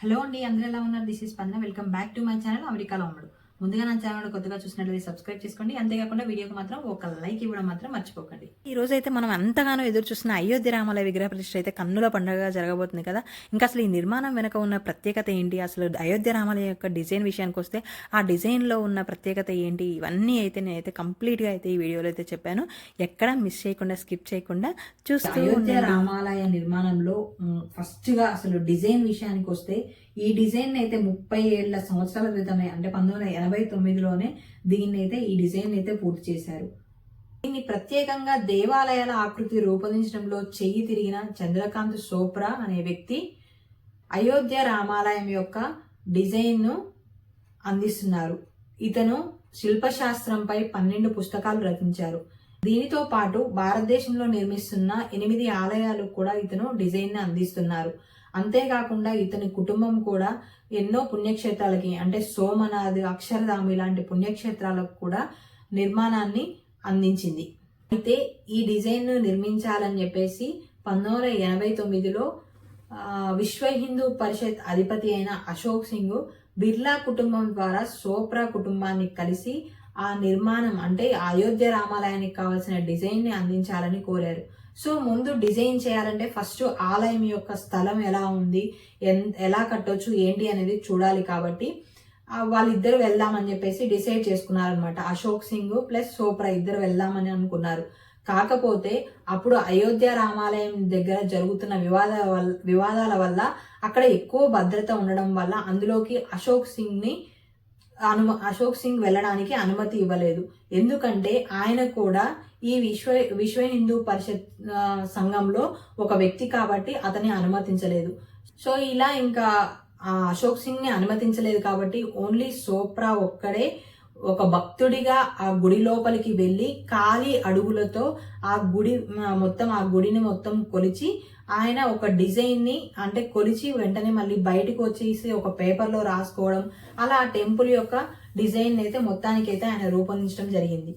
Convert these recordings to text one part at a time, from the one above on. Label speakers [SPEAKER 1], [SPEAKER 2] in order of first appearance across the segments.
[SPEAKER 1] Hello అండి అందరూ ఎలా ఉన్నారు? This is Spandana welcome back to my channel అమెరికాలో ఉన్నాడు ముందుగా నా ఛానల్ కొత్తగా చూసినట్లయితే సబ్స్క్రైబ్ చేసుకోండి. అంతేకాకుండా వీడియోకి మాత్రం ఒక లైక్ ఇవ్వడం మాత్రం మర్చిపోకండి.
[SPEAKER 2] ఈ రోజు అయితే మనం ఎంతగానో ఎదురు చూస్తున్న అయోధ్య రామాలయ విగ్రహ ప్రతిష్ఠ అయితే కన్నుల పండుగ జరగబోతుంది కదా. ఇంకా అసలు ఈ నిర్మాణం వెనక ఉన్న ప్రత్యేకత ఏంటి? అసలు అయోధ్య రామాలయం యొక్క డిజైన్ విషయానికి వస్తే ఆ డిజైన్లో ఉన్న ప్రత్యేకత ఏంటి? ఇవన్నీ అయితే నేనైతే కంప్లీట్గా అయితే ఈ వీడియోలో అయితే చెప్పాను. ఎక్కడ మిస్ చేయకుండా స్కిప్ చేయకుండా చూస్తూ
[SPEAKER 1] అయోధ్య. రామాలయ నిర్మాణంలో ఫస్ట్గా అసలు డిజైన్ విషయానికి వస్తే ఈ డిజైన్ అయితే ముప్పై ఏళ్ళ సంవత్సరాల క్రితమే అంటే పంతొమ్మిది వందల ఎనభై తొమ్మిదిలోనే దీన్ని అయితే ఈ డిజైన్ అయితే పూర్తి చేశారు. దీన్ని ప్రత్యేకంగా దేవాలయాల ఆకృతి రూపొందించడంలో చెయ్యి తిరిగిన చంద్రకాంత్ చోప్రా అనే వ్యక్తి అయోధ్య రామాలయం యొక్క డిజైన్ను అందిస్తున్నారు. ఇతను శిల్పశాస్త్రంపై పన్నెండు పుస్తకాలు రచించారు. దీనితో పాటు భారతదేశంలో నిర్మిస్తున్న ఎనిమిది ఆలయాలు కూడా ఇతను డిజైన్ను అందిస్తున్నారు. అంతేకాకుండా ఇతని కుటుంబం కూడా ఎన్నో పుణ్యక్షేత్రాలకి అంటే సోమనాథ్ అక్షరధామ ఇలాంటి పుణ్యక్షేత్రాలకు కూడా నిర్మాణాన్ని అందించింది. అయితే ఈ డిజైన్ను నిర్మించాలని చెప్పేసి పంతొమ్మిది వందల ఎనభై తొమ్మిదిలో విశ్వ హిందూ పరిషత్ అధిపతి అయిన అశోక్ సింగ్ బిర్లా కుటుంబం ద్వారా సోప్రా కుటుంబాన్ని కలిసి ఆ నిర్మాణం అంటే అయోధ్య రామాలయానికి కావాల్సిన డిజైన్ని అందించాలని కోరారు. సో ముందు డిజైన్ చేయాలంటే ఫస్ట్ ఆలయం యొక్క స్థలం ఎలా ఉంది ఎన్- ఎలా కట్టొచ్చు ఏంటి అనేది చూడాలి కాబట్టి వాళ్ళిద్దరు వెళ్దామని చెప్పేసి డిసైడ్ చేసుకున్నారనమాట అశోక్ సింగ్ ప్లస్ సోప్రా ఇద్దరు వెళ్దామని అనుకున్నారు. కాకపోతే అప్పుడు అయోధ్య రామాలయం దగ్గర జరుగుతున్న వివాద వల్ల వివాదాల వల్ల అక్కడ ఎక్కువ భద్రత ఉండడం వల్ల అందులోకి అశోక్ సింగ్ని అనుమ అను అశోక్ సింగ్ వెళ్ళడానికి అనుమతి ఇవ్వలేదు. ఎందుకంటే ఆయన కూడా ఈ విశ్వ విశ్వ హిందూ పరిషత్ సంఘంలో ఒక వ్యక్తి కాబట్టి అతన్ని అనుమతించలేదు. సో ఇలా ఇంకా ఆ అశోక్ సింగ్ని అనుమతించలేదు కాబట్టి ఓన్లీ సోప్రా ఒక్కడే ఒక భక్తుడిగా ఆ గుడి లోపలికి వెళ్ళి ఖాళీ అడుగులతో ఆ గుడి మొత్తం ఆ గుడిని మొత్తం కొలిచి ఆయన ఒక డిజైన్ని అంటే కొలిచి వెంటనే మళ్ళీ బయటకు వచ్చేసి ఒక పేపర్లో రాసుకోవడం అలా ఆ టెంపుల్ యొక్క డిజైన్ అయితే మొత్తానికైతే ఆయన రూపొందించడం జరిగింది.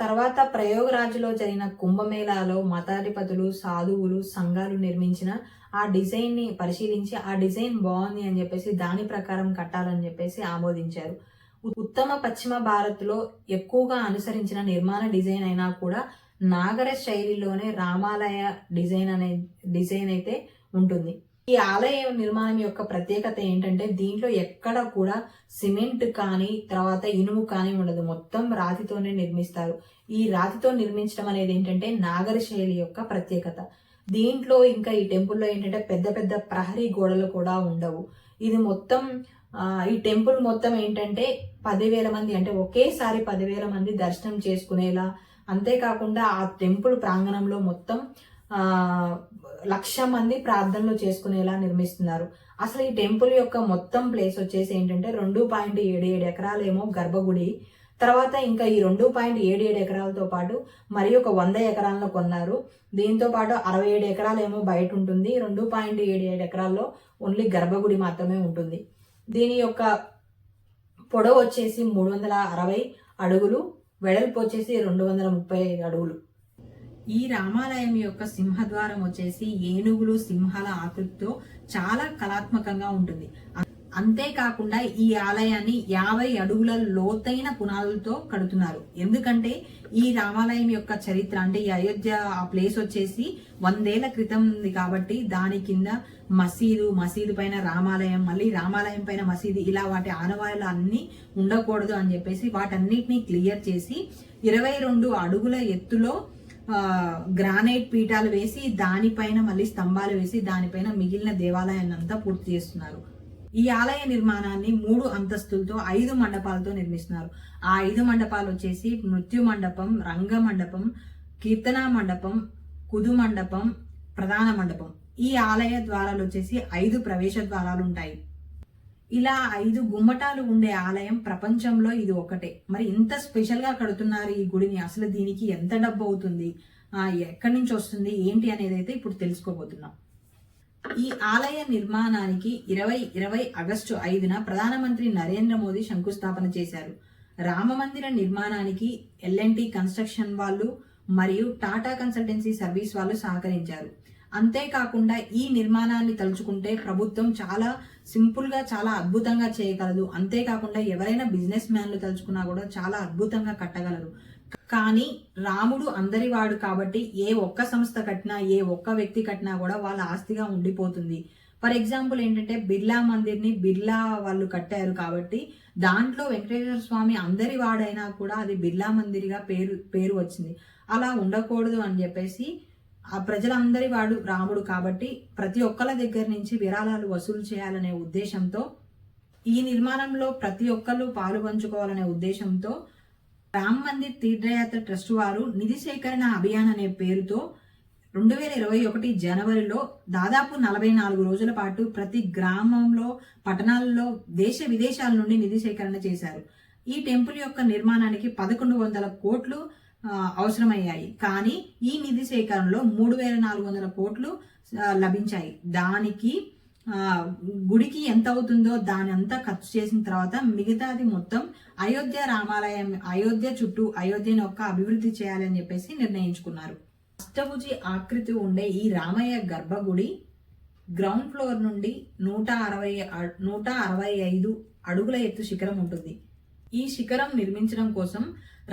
[SPEAKER 1] తర్వాత ప్రయోగరాజులో జరిగిన కుంభమేళాలో మతాధిపతులు సాధువులు సంఘాలు నిర్మించిన ఆ డిజైన్ని పరిశీలించి ఆ డిజైన్ బాగుంది అని చెప్పేసి దాని ప్రకారం కట్టాలని చెప్పేసి ఆమోదించారు. ఉత్తమ పశ్చిమ భారత్లో ఎక్కువగా అనుసరించిన నిర్మాణ డిజైన్ అయినా కూడా నాగర శైలిలోనే రామాలయ డిజైన్ అనే డిజైన్ అయితే ఉంటుంది. ఈ ఆలయ నిర్మాణం యొక్క ప్రత్యేకత ఏంటంటే దీంట్లో ఎక్కడ కూడా సిమెంట్ కానీ తర్వాత ఇనుము కానీ ఉండదు. మొత్తం రాతితోనే నిర్మిస్తారు. ఈ రాతితో నిర్మించడం అనేది ఏంటంటే నాగర శైలి యొక్క ప్రత్యేకత. దీంట్లో ఇంకా ఈ టెంపుల్లో ఏంటంటే పెద్ద పెద్ద ప్రహరీ గోడలు కూడా ఉండవు. ఇది మొత్తం ఈ టెంపుల్ మొత్తం ఏంటంటే పదివేల మంది అంటే ఒకేసారి పదివేల మంది దర్శనం చేసుకునేలా అంతేకాకుండా ఆ టెంపుల్ ప్రాంగణంలో మొత్తం లక్ష మంది ప్రార్థనలు చేసుకునేలా నిర్మిస్తున్నారు. అసలు ఈ టెంపుల్ యొక్క మొత్తం ప్లేస్ వచ్చేసి ఏంటంటే రెండు పాయింట్ ఏడు ఏడు ఎకరాలేమో గర్భగుడి. తర్వాత ఇంకా ఈ రెండు పాయింట్ ఏడు ఏడు ఎకరాలతో పాటు మరి ఒక వంద ఎకరాలను కొన్నారు. దీంతో పాటు అరవై ఏడు ఎకరాలేమో బయట ఉంటుంది. రెండు పాయింట్ ఏడు ఏడు ఎకరాల్లో ఓన్లీ గర్భగుడి మాత్రమే ఉంటుంది. దీని యొక్క పొడవు వచ్చేసి మూడు వందల అరవై అడుగులు. వెడల్పు వచ్చేసి రెండు వందల ముప్పై ఐదు అడుగులు. ఈ రామాలయం యొక్క సింహద్వారం వచ్చేసి ఏనుగులు సింహాల ఆకృతితో చాలా కళాత్మకంగా ఉంటుంది. అంతేకాకుండా ఈ ఆలయాన్ని యాభై అడుగుల లోతైన పునాదులతో కడుతున్నారు. ఎందుకంటే ఈ రామాలయం యొక్క చరిత్ర అంటే ఈ అయోధ్య ఆ ప్లేస్ వచ్చేసి వందేళ్ళ క్రితం ఉంది కాబట్టి దాని కింద మసీదు మసీదు పైన రామాలయం మళ్ళీ రామాలయం పైన మసీదు ఇలా వాటి ఆనవాయాలు అన్ని ఉండకూడదు అని చెప్పేసి వాటన్నిటిని క్లియర్ చేసి ఇరవై రెండు అడుగుల ఎత్తులో గ్రానైట్ పీఠాలు వేసి దానిపైన మళ్ళీ స్తంభాలు వేసి దానిపైన మిగిలిన దేవాలయాన్ని అంతా పూర్తి చేస్తున్నారు. ఈ ఆలయ నిర్మాణాన్ని మూడు అంతస్తులతో ఐదు మండపాలతో నిర్మిస్తున్నారు. ఆ ఐదు మండపాలు వచ్చేసి మృత్యు మండపం రంగ మండపం కీర్తన మండపం కుదు మండపం ప్రధాన మండపం. ఈ ఆలయ ద్వారాలు వచ్చేసి ఐదు ప్రవేశ ద్వారాలు ఉంటాయి. ఇలా ఐదు గుమ్మటాలు ఉండే ఆలయం ప్రపంచంలో ఇది ఒకటే. మరి ఇంత స్పెషల్గా కడుతున్నారు ఈ గుడిని. అసలు దీనికి ఎంత డబ్బు అవుతుంది? ఎక్కడి నుంచి వస్తుంది? ఏంటి అనేది అయితే ఇప్పుడు తెలుసుకోబోతున్నాం. ఈ ఆలయ నిర్మాణానికి ఇరవై ఇరవై ఆగస్టు ఐదున ప్రధానమంత్రి నరేంద్ర మోదీ శంకుస్థాపన చేశారు. రామ మందిర నిర్మాణానికి ఎల్ఎన్టీ కన్స్ట్రక్షన్ వాళ్ళు మరియు టాటా కన్సల్టెన్సీ సర్వీస్ వాళ్ళు సహకరించారు. అంతేకాకుండా ఈ నిర్మాణాన్ని తలుచుకుంటే ప్రభుత్వం చాలా సింపుల్గా చాలా అద్భుతంగా చేయగలదు. అంతేకాకుండా ఎవరైనా బిజినెస్ మ్యాన్లు తలుచుకున్నా కూడా చాలా అద్భుతంగా కట్టగలరు. కానీ రాముడు అందరి వాడు కాబట్టి ఏ ఒక్క సంస్థ కట్టినా ఏ ఒక్క వ్యక్తి కట్టినా కూడా వాళ్ళ ఆస్తిగా ఉండిపోతుంది. ఫర్ ఎగ్జాంపుల్ ఏంటంటే బిర్లా మందిర్ని బిర్లా వాళ్ళు కట్టారు కాబట్టి దాంట్లో వెంకటేశ్వర స్వామి అందరి వాడైనా కూడా అది బిర్లా మందిరిగా పేరు పేరు వచ్చింది. అలా ఉండకూడదు అని చెప్పేసి ఆ ప్రజలందరి వాడు రాముడు కాబట్టి ప్రతి ఒక్కళ్ళ దగ్గర నుంచి విరాళాలు వసూలు చేయాలనే ఉద్దేశంతో ఈ నిర్మాణంలో ప్రతి ఒక్కళ్ళు పాలు పంచుకోవాలనే ఉద్దేశంతో రామ్ మందిర్ తీర్థయాత్ర ట్రస్ట్ వారు నిధి సేకరణ అభియాన్ అనే పేరుతో రెండు వేల ఇరవై ఒకటి జనవరిలో దాదాపు నలభై నాలుగు రోజుల పాటు ప్రతి గ్రామంలో పట్టణాల్లో దేశ విదేశాల నుండి నిధి సేకరణ చేశారు. ఈ టెంపుల్ యొక్క నిర్మాణానికి పదకొండు వందల కోట్లు అవసరమయ్యాయి. కానీ ఈ నిధి సేకరణలో మూడు వేల నాలుగు వందల కోట్లు లభించాయి. దానికి గుడికి ఎంత అవుతుందో దాని అంతా ఖర్చు చేసిన తర్వాత మిగతాది మొత్తం అయోధ్య రామాలయం అయోధ్య చుట్టూ అయోధ్యను ఒక్క అభివృద్ధి చేయాలని చెప్పేసి నిర్ణయించుకున్నారు. అష్టభుజి ఆకృతి ఉండే ఈ రామయ్య గర్భగుడి గ్రౌండ్ ఫ్లోర్ నుండి నూట అరవై నూట అరవై ఐదు అడుగుల ఎత్తు శిఖరం ఉంటుంది. ఈ శిఖరం నిర్మించడం కోసం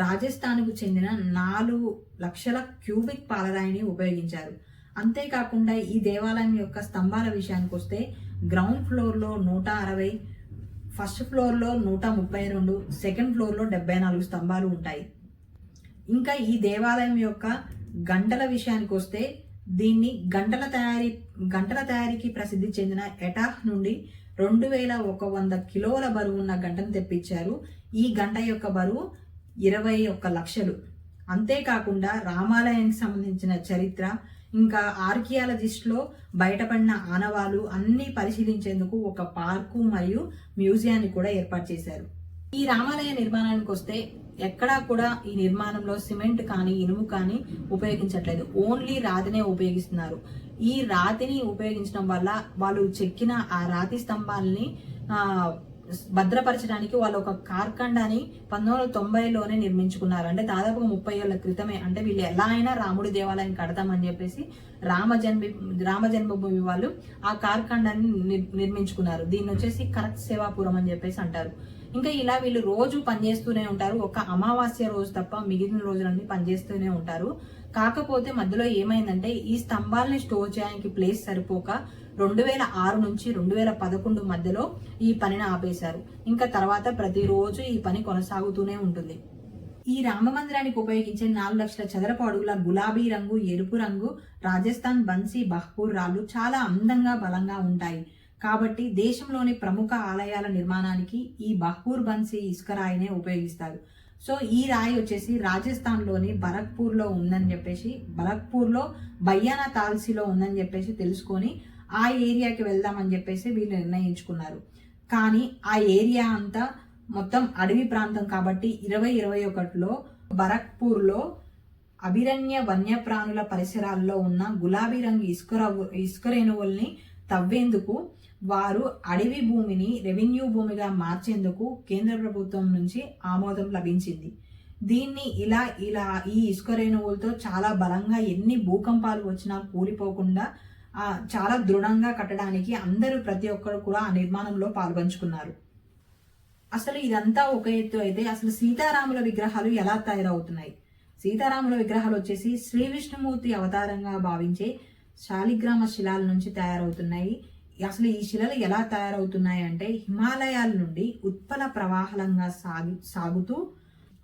[SPEAKER 1] రాజస్థాన్కు చెందిన నాలుగు లక్షల క్యూబిక్ పాలరాయిని ఉపయోగించారు. అంతేకాకుండా ఈ దేవాలయం యొక్క స్తంభాల విషయానికి వస్తే గ్రౌండ్ ఫ్లోర్లో నూట అరవై ఫస్ట్ ఫ్లోర్లో నూట ముప్పై రెండు సెకండ్ ఫ్లోర్లో డెబ్బై నాలుగు స్తంభాలు ఉంటాయి. ఇంకా ఈ దేవాలయం యొక్క గంటల విషయానికి వస్తే దీన్ని గంటల తయారీ గంటల తయారీకి ప్రసిద్ధి చెందిన ఎటాహ్ నుండి రెండు వేల ఒక వంద కిలోల బరువు ఉన్న గంటను తెప్పించారు. ఈ గంట యొక్క బరువు ఇరవై ఒక్క లక్షలు. అంతేకాకుండా రామాలయానికి సంబంధించిన చరిత్ర ఇంకా ఆర్కియాలజిస్ట్లో బయటపడిన ఆనవాలు అన్నీ పరిశీలించేందుకు ఒక పార్కు మరియు మ్యూజియాన్ని కూడా ఏర్పాటు చేశారు. ఈ రామాలయ నిర్మాణానికి వస్తే ఎక్కడా కూడా ఈ నిర్మాణంలో సిమెంట్ కానీ ఇనుము కానీ ఉపయోగించట్లేదు. ఓన్లీ రాతినే ఉపయోగిస్తున్నారు. ఈ రాతిని ఉపయోగించడం వల్ల వాళ్ళు చెక్కిన ఆ రాతి స్తంభాలని భద్రపరచడానికి వాళ్ళు ఒక కార్ఖండాని పంతొమ్మిది వందల తొంభైలోనే నిర్మించుకున్నారు. అంటే దాదాపు ముప్పై ఏళ్ళ క్రితమే. అంటే వీళ్ళు ఎలా అయినా రాముడి దేవాలయం కడతామని చెప్పేసి రామ జన్మ రామ జన్మభూమి వాళ్ళు ఆ కార్ఖండాన్ని నిర్- నిర్మించుకున్నారు. దీన్ని వచ్చేసి కరత్ సేవాపురం అని చెప్పేసి అంటారు. ఇంకా ఇలా వీళ్ళు రోజు పనిచేస్తూనే ఉంటారు. ఒక అమావాస్య రోజు తప్ప మిగిలిన రోజులన్నీ పనిచేస్తూనే ఉంటారు. కాకపోతే మధ్యలో ఏమైందంటే ఈ స్తంభాలని స్టోర్ చేయడానికి ప్లేస్ సరిపోక రెండు వేల ఆరు నుంచి రెండు వేల పదకొండు మధ్యలో ఈ పనిని ఆపేశారు. ఇంకా తర్వాత ప్రతిరోజు ఈ పని కొనసాగుతూనే ఉంటుంది. ఈ రామ మందిరానికి ఉపయోగించే నాలుగు లక్షల చదరపు అడుగుల గులాబీ రంగు ఎరుపు రంగు రాజస్థాన్ బన్సీ బహ్పూర్ రాళ్ళు చాలా అందంగా బలంగా ఉంటాయి. కాబట్టి దేశంలోని ప్రముఖ ఆలయాల నిర్మాణానికి ఈ బహ్పూర్ బన్సీ ఇసుక రాయినే ఉపయోగిస్తారు. సో ఈ రాయి వచ్చేసి రాజస్థాన్లోని భరత్పూర్లో ఉందని చెప్పేసి భరత్పూర్లో బయ్యానా తాల్సీలో ఉందని చెప్పేసి తెలుసుకొని ఆ ఏరియాకి వెళ్దామని చెప్పేసి వీళ్ళు నిర్ణయించుకున్నారు. కానీ ఆ ఏరియా అంతా మొత్తం అడవి ప్రాంతం కాబట్టి ఇరవై ఇరవై ఒకటిలో భరత్పూర్లో అభిరణ్య వన్యప్రాణుల పరిసరాల్లో ఉన్న గులాబీ రంగు ఇసుక ఇసుకరేణువుల్ని తవ్వేందుకు వారు అడవి భూమిని రెవెన్యూ భూమిగా మార్చేందుకు కేంద్ర ప్రభుత్వం నుంచి ఆమోదం లభించింది. దీన్ని ఇలా ఇలా ఈ ఇసుక రేణువులతో చాలా బలంగా ఎన్ని భూకంపాలు వచ్చినా కూలిపోకుండా చాలా దృఢంగా కట్టడానికి అందరూ ప్రతి ఒక్కరు కూడా ఆ నిర్మాణంలో పాల్పంచుకున్నారు. అసలు ఇదంతా ఒక ఎత్తు అయితే అసలు సీతారాముల విగ్రహాలు ఎలా తయారవుతున్నాయి? సీతారాముల విగ్రహాలు వచ్చేసి శ్రీ విష్ణుమూర్తి అవతారంగా భావించే శాలిగ్రామ శిలాల నుంచి తయారవుతున్నాయి. అసలు ఈ శిలలు ఎలా తయారవుతున్నాయి అంటే హిమాలయాల నుండి ఉత్పల ప్రవాహలంగా సాగి సాగుతూ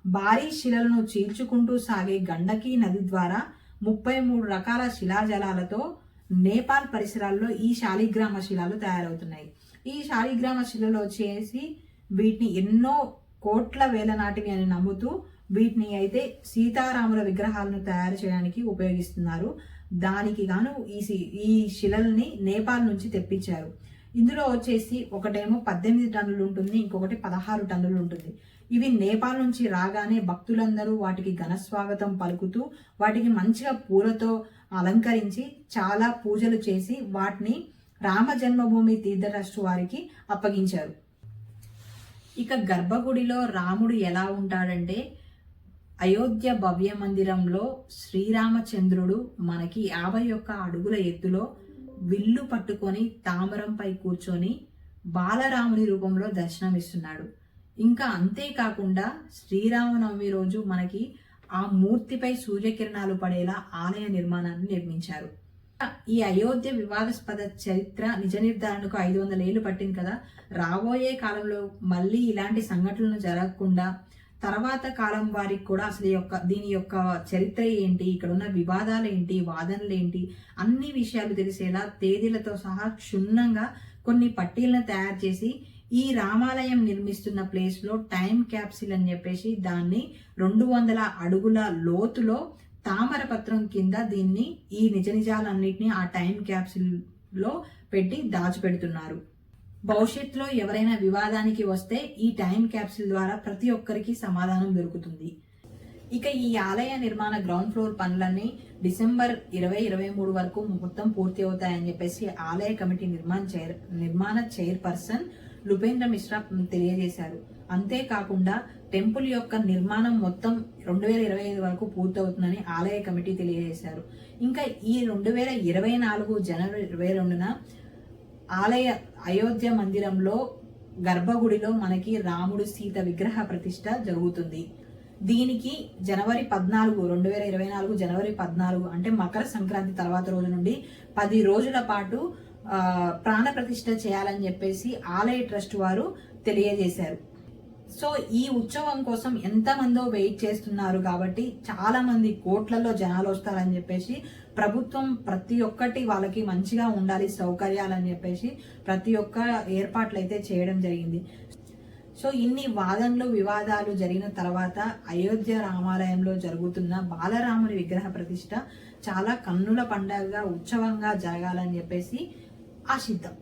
[SPEAKER 1] భారీ శిలలను చీల్చుకుంటూ సాగే గండకీ నది ద్వారా ముప్పై మూడు రకాల శిలాజలాలతో నేపాల్ పరిసరాల్లో ఈ శాలిగ్రామ శిలాలు తయారవుతున్నాయి. ఈ శాలిగ్రామ శిలలు వచ్చేసి వీటిని ఎన్నో కోట్ల వేల నాటివి అని నమ్ముతూ వీటిని అయితే సీతారాముల విగ్రహాలను తయారు చేయడానికి ఉపయోగిస్తున్నారు. దానికి గాను ఈ సి- ఈ శిలల్ని నేపాల్ నుంచి తెప్పించారు. ఇందులో వచ్చేసి ఒకటేమో పద్దెనిమిది టన్నులు ఉంటుంది ఇంకొకటి పదహారు టన్నులు ఉంటుంది. ఇవి నేపాల్ నుంచి రాగానే భక్తులందరూ వాటికి ఘన స్వాగతం పలుకుతూ వాటికి మంచిగా పూలతో అలంకరించి చాలా పూజలు చేసి వాటిని రామ జన్మభూమి తీర్థ వారికి అప్పగించారు. ఇక గర్భగుడిలో రాముడు ఎలా ఉంటాడంటే అయోధ్య భవ్య మందిరంలో శ్రీరామచంద్రుడు మనకి యాభై ఒక్క అడుగుల ఎత్తులో విల్లు పట్టుకొని తామరంపై కూర్చొని బాలరాముని రూపంలో దర్శనమిస్తున్నాడు. ఇంకా అంతేకాకుండా శ్రీరామనవమి రోజు మనకి ఆ మూర్తిపై సూర్యకిరణాలు పడేలా ఆలయ నిర్మాణాన్ని నిర్మించారు. ఈ అయోధ్య వివాదాస్పద చరిత్ర నిజ నిర్ధారణకు ఐదు వందల ఏళ్ళు పట్టింది కదా. రాబోయే కాలంలో మళ్ళీ ఇలాంటి సంఘటనలు జరగకుండా తర్వాత కాలం వారికి కూడా అసలు ఈ యొక్క దీని యొక్క చరిత్ర ఏంటి ఇక్కడ ఉన్న వివాదాలు ఏంటి వాదనలు ఏంటి అన్ని విషయాలు తెలిసేలా తేదీలతో సహా క్షుణ్ణంగా కొన్ని పట్టీలను తయారు చేసి ఈ రామాలయం నిర్మిస్తున్న ప్లేస్లో టైం క్యాప్సిల్ అని చెప్పేసి దాన్ని రెండు వందల అడుగుల లోతులో తామరపత్రం కింద దీన్ని ఈ నిజ నిజాలన్నింటినీ ఆ టైం క్యాప్సిల్లో పెట్టి దాచిపెడుతున్నారు. భవిష్యత్తులో ఎవరైనా వివాదానికి వస్తే ఈ టైం క్యాప్సిల్ ద్వారా ప్రతి ఒక్కరికి సమాధానం దొరుకుతుంది. ఇక ఈ ఆలయ నిర్మాణ గ్రౌండ్ ఫ్లోర్ పనులన్నీ డిసెంబర్ ఇరవై ఇరవై మూడు వరకు మొత్తం పూర్తి అవుతాయని చెప్పేసి ఆలయ కమిటీ నిర్మాణ చైర్ నిర్మాణ చైర్పర్సన్ లుపేంద్ర మిశ్రా తెలియజేశారు. అంతేకాకుండా టెంపుల్ యొక్క నిర్మాణం మొత్తం రెండు వేల ఇరవై ఐదు వరకు పూర్తవుతుందని ఆలయ కమిటీ తెలియజేశారు. ఇంకా ఈ రెండు వేల ఇరవై నాలుగు జనవరి ఇరవై రెండున ఆలయ అయోధ్య మందిరంలో గర్భగుడిలో మనకి రాముడు సీత విగ్రహ ప్రతిష్ట జరుగుతుంది. దీనికి జనవరి పద్నాలుగు రెండు వేల ఇరవై నాలుగు జనవరి పద్నాలుగు అంటే మకర సంక్రాంతి తర్వాత రోజు నుండి పది రోజుల పాటు ఆ, ప్రాణ ప్రతిష్ఠ చేయాలని చెప్పేసి ఆలయ ట్రస్ట్ వారు తెలియజేశారు. సో ఈ ఉత్సవం కోసం ఎంతమందో వెయిట్ చేస్తున్నారు కాబట్టి చాలా మంది కోట్లలో జనాలు వస్తారని చెప్పేసి ప్రభుత్వం ప్రతి ఒక్కటి వాళ్ళకి మంచిగా ఉండాలి సౌకర్యాలని చెప్పేసి ప్రతి ఒక్క ఏర్పాట్లు అయితే చేయడం జరిగింది. సో ఇన్ని వాదనలు వివాదాలు జరిగిన తర్వాత అయోధ్య రామాలయంలో జరుగుతున్న బాలరాముని విగ్రహ ప్రతిష్ట చాలా కన్నుల పండగగా ఉత్సవంగా జరగాలని చెప్పేసి assim então.